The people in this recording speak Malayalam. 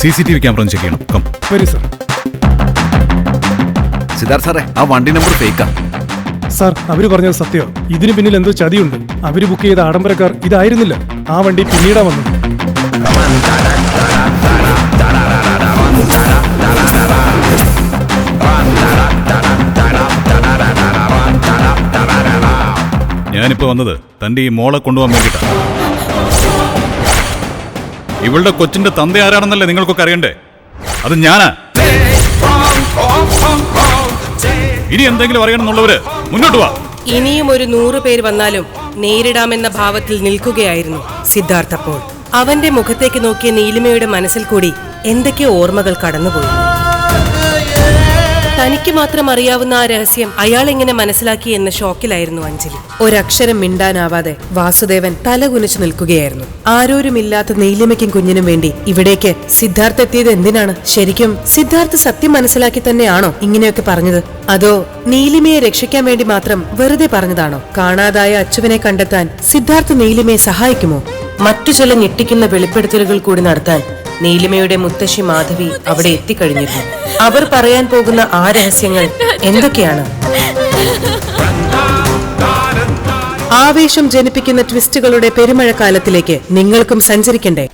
C C T V camera ഒന്ന് ചെക്ക് ചെയ്യണം. കം വരൂ സർ. സിദ്ധാർത്ഥ സാറേ ആ വണ്ടി നമ്പർ ഫേക്കാ സാർ അവർ പറഞ്ഞത് സത്യം. ഇതിന് പിന്നിൽ എന്തോ ചതിയുണ്ട്. അവർ ബുക്ക് ചെയ്ത ആഡംബരക്കാർ ഇതായിരുന്നില്ല. ആ വണ്ടി പിന്നീടാ വന്നു ഞാനിപ്പോ വന്നത് തന്റെ ഈ മോളെ കൊണ്ടുപോകാൻ വേണ്ടിയിട്ടാണ് ഇവളുടെ കൊച്ചിന്റെ തന്ത ആരാണെന്നല്ലേ നിങ്ങൾക്കൊക്കെ അറിയണ്ടേ? അത് ഞാനാ. ഇനി എന്തെങ്കിലും അറിയണമെന്നുള്ളവര് മുന്നോട്ട് വാ. ഇനിയും ഒരു നൂറ് പേര് വന്നാലും നേരിടാമെന്ന ഭാവത്തിൽ നിൽക്കുകയായിരുന്നു സിദ്ധാർത്ഥപ്പോൾ അവന്റെ മുഖത്തേക്ക് നോക്കിയ നീലിമയുടെ മനസ്സിൽ കൂടി എന്തൊക്കെ ഓർമ്മകൾ കടന്നുപോയി. തനിക്ക് മാത്രം അറിയാവുന്ന ആ രഹസ്യം അയാൾ എങ്ങനെ മനസ്സിലാക്കി എന്ന ഷോക്കിലായിരുന്നു അഞ്ജലി. ഒരക്ഷരം മിണ്ടാനാവാതെ വാസുദേവൻ തലകുനിച്ചു നിൽക്കുകയായിരുന്നു. ആരോരുമില്ലാത്ത നീലിമയ്ക്കും കുഞ്ഞിനും വേണ്ടി ഇവിടേക്ക് സിദ്ധാർത്ഥ് എത്തിയത് എന്തിനാണ്? ശരിക്കും സിദ്ധാർത്ഥ് സത്യം മനസ്സിലാക്കി തന്നെയാണോ ഇങ്ങനെയൊക്കെ പറഞ്ഞത്? അതോ നീലിമയെ രക്ഷിക്കാൻ വേണ്ടി മാത്രം വെറുതെ പറഞ്ഞതാണോ? കാണാതായ അച്ചുവിനെ കണ്ടെത്താൻ സിദ്ധാർത്ഥ് നീലിമയെ സഹായിക്കുമോ? മറ്റു ചില ഞെട്ടിക്കുന്ന വെളിപ്പെടുത്തലുകൾ കൂടി നടത്താൻ നീലിമയുടെ മുത്തശ്ശി മാധവി അവിടെ എത്തിക്കഴിഞ്ഞിരുന്നു. അവർ പറയാൻ പോകുന്ന ആ രഹസ്യങ്ങൾ എന്തൊക്കെയാണ്? ആവേശം ജനിപ്പിക്കുന്ന ട്വിസ്റ്റുകളുടെ പെരുമഴക്കാലത്തിലേക്ക് നിങ്ങൾക്കും സഞ്ചരിക്കണ്ടേ?